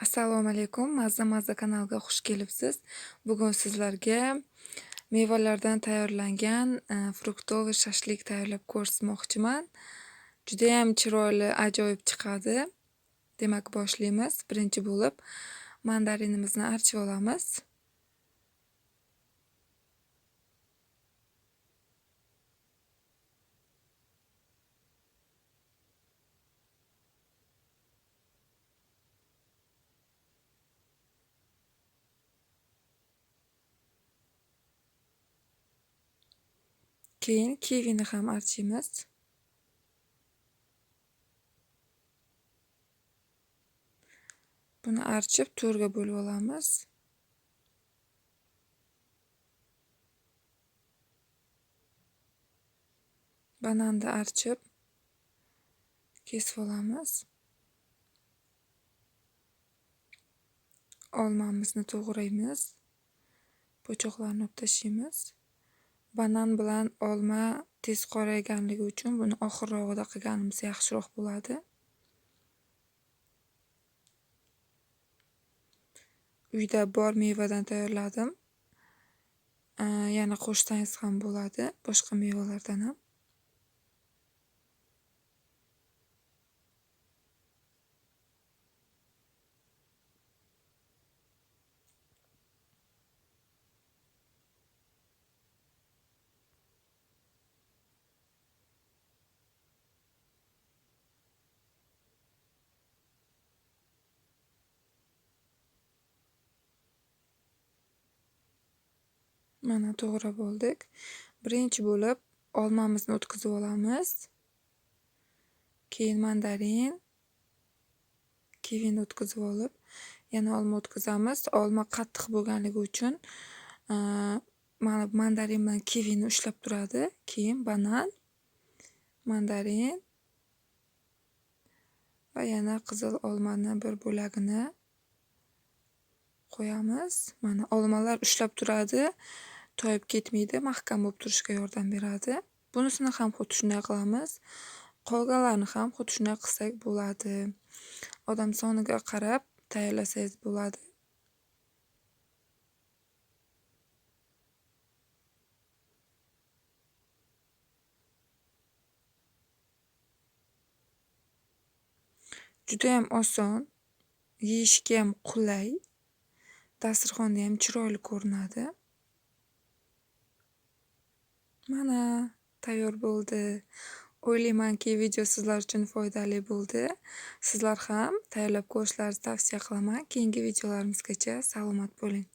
Assalomu alaykum. Mazza Mazza kanaliga xush kelibsiz. Bugun sizlarga mevalardan tayyorlangan e, fruktoviy shashlik tayyorlab ko'rsatmoqchiman. Judayam chiroyli, ajoyib chiqadi. Demak, boshlaymiz. Birinchi bo'lib mandarinimizni archib olamiz. Keyin kivini ham archiymiz. Buni archib to'rga bo'lib olamiz. Bananni archib kesib olamiz. Olmamizni to'g'raymiz. Po'choqlarni olib tashlaymiz. Banan bilan olma tez qorayganligi uchun buni oxirrog'ida qilganimiz yaxshiroq bo'ladi. Uyda bor mevadan tayyorladim. Yana qo'shsangiz ham bo'ladi, boshqa mevalardan Mana to'g'rab oldik. Birinchi bo'lib olmamizni o'tkazib olamiz. Keyin mandarin, kivini o'tkazib olib, yana olma o'tkazamiz. Olma qattiq bo'lganligi uchun e, mana mandarin bilan kivini ushlab turadi. Keyin banan, mandarin va yana qizil olmani bir bo'lagini qo'yamiz. Mana olmalar ushlab turadi. Toyib ketmaydi, mahkam bo'lib turishga yordam beradi. Bunisini ham xuddi shunday qilamiz. Qolganlarini ham xuddi shunday qilsak bo'ladi. Odam soniga qarab tayyorlasangiz bo'ladi. Judayam oson, yeyishga ham qulay, dasturxonda ham chiroyli ko'rinadi. Mana tayyor bo'ldi. O'ylaymanki video sizlar uchun foydali bo'ldi. Sizlar ham tayyorlab ko'rishlaringizni tavsiya qilaman. Keyingi videolarimizgacha salomat bo'ling.